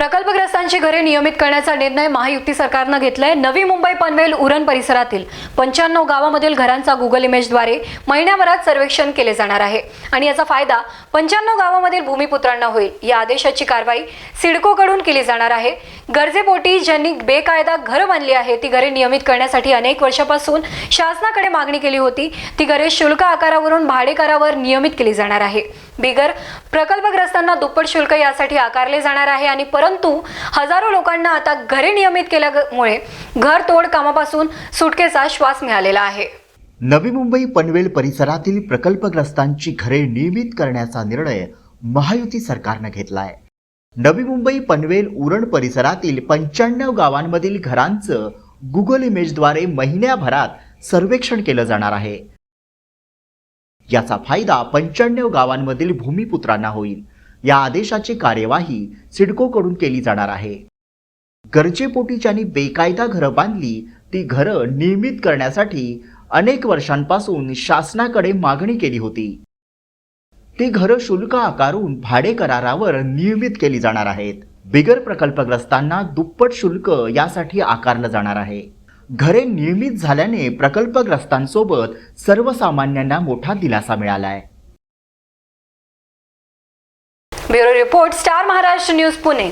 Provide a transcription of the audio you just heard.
प्रकल्पग्रस्तांची घरे नियमित करण्याचा निर्णय महायुती सरकारनं घेतलाय. नवी मुंबई पनवेल उरण परिसरातील पंच्याण्णव गावामधील घरांचा गुगल इमेजद्वारे महिन्याभरात सर्वेक्षण केले जाणार आहे. आणि याचा फायदा पंच्याण्णव गावामधील भूमिपुत्रांना होईल. या आदेशाची कारवाई सिडकोकडून केली जाणार आहे. गरजेपोटी ज्यांनी बेकायदा घरं बांधली आहे ती घरे नियमित करण्यासाठी अनेक वर्षापासून शासनाकडे मागणी केली होती. ती घरे शुल्क आकारावरून भाडेकरावर नियमित केली जाणार आहे. बिगर प्रकल्पग्रस्तांना दुप्पट शुल्क यासाठी आकारले जाणार आहे आणि परत हजारो लोकांना आता घरे नियमित केल्यामुळे घर तोड कामापासून सुटकेचा श्वास मिळालेला आहे. नवी मुंबई पनवेल परिसरातील प्रकल्पग्रस्तांची घरे नियमित करण्याचा निर्णय महायुती सरकारनं घेतलाय. नवी मुंबई पनवेल उरण परिसरातील पंच्याण्णव गावांमधील घरांचं गुगल इमेजद्वारे महिन्याभरात सर्वेक्षण केलं जाणार आहे. याचा फायदा पंच्याण्णव गावांमधील भूमिपुत्रांना होईल. या आदेशाची कार्यवाही सिडकोकडून केली जाणार आहे. गरजेपोटी ज्यांनी बेकायदा घरं बांधली ती घरं नियमित करण्यासाठी अनेक वर्षांपासून शासनाकडे मागणी केली होती. ती घरं शुल्क आकारून भाडे करारावर नियमित केली जाणार आहेत. बिगर प्रकल्पग्रस्तांना दुप्पट शुल्क यासाठी आकारलं जाणार आहे. घरे नियमित झाल्याने प्रकल्पग्रस्तांसोबत सर्वसामान्यांना मोठा दिलासा मिळालाय. Bureau report Star Maharashtra news Pune.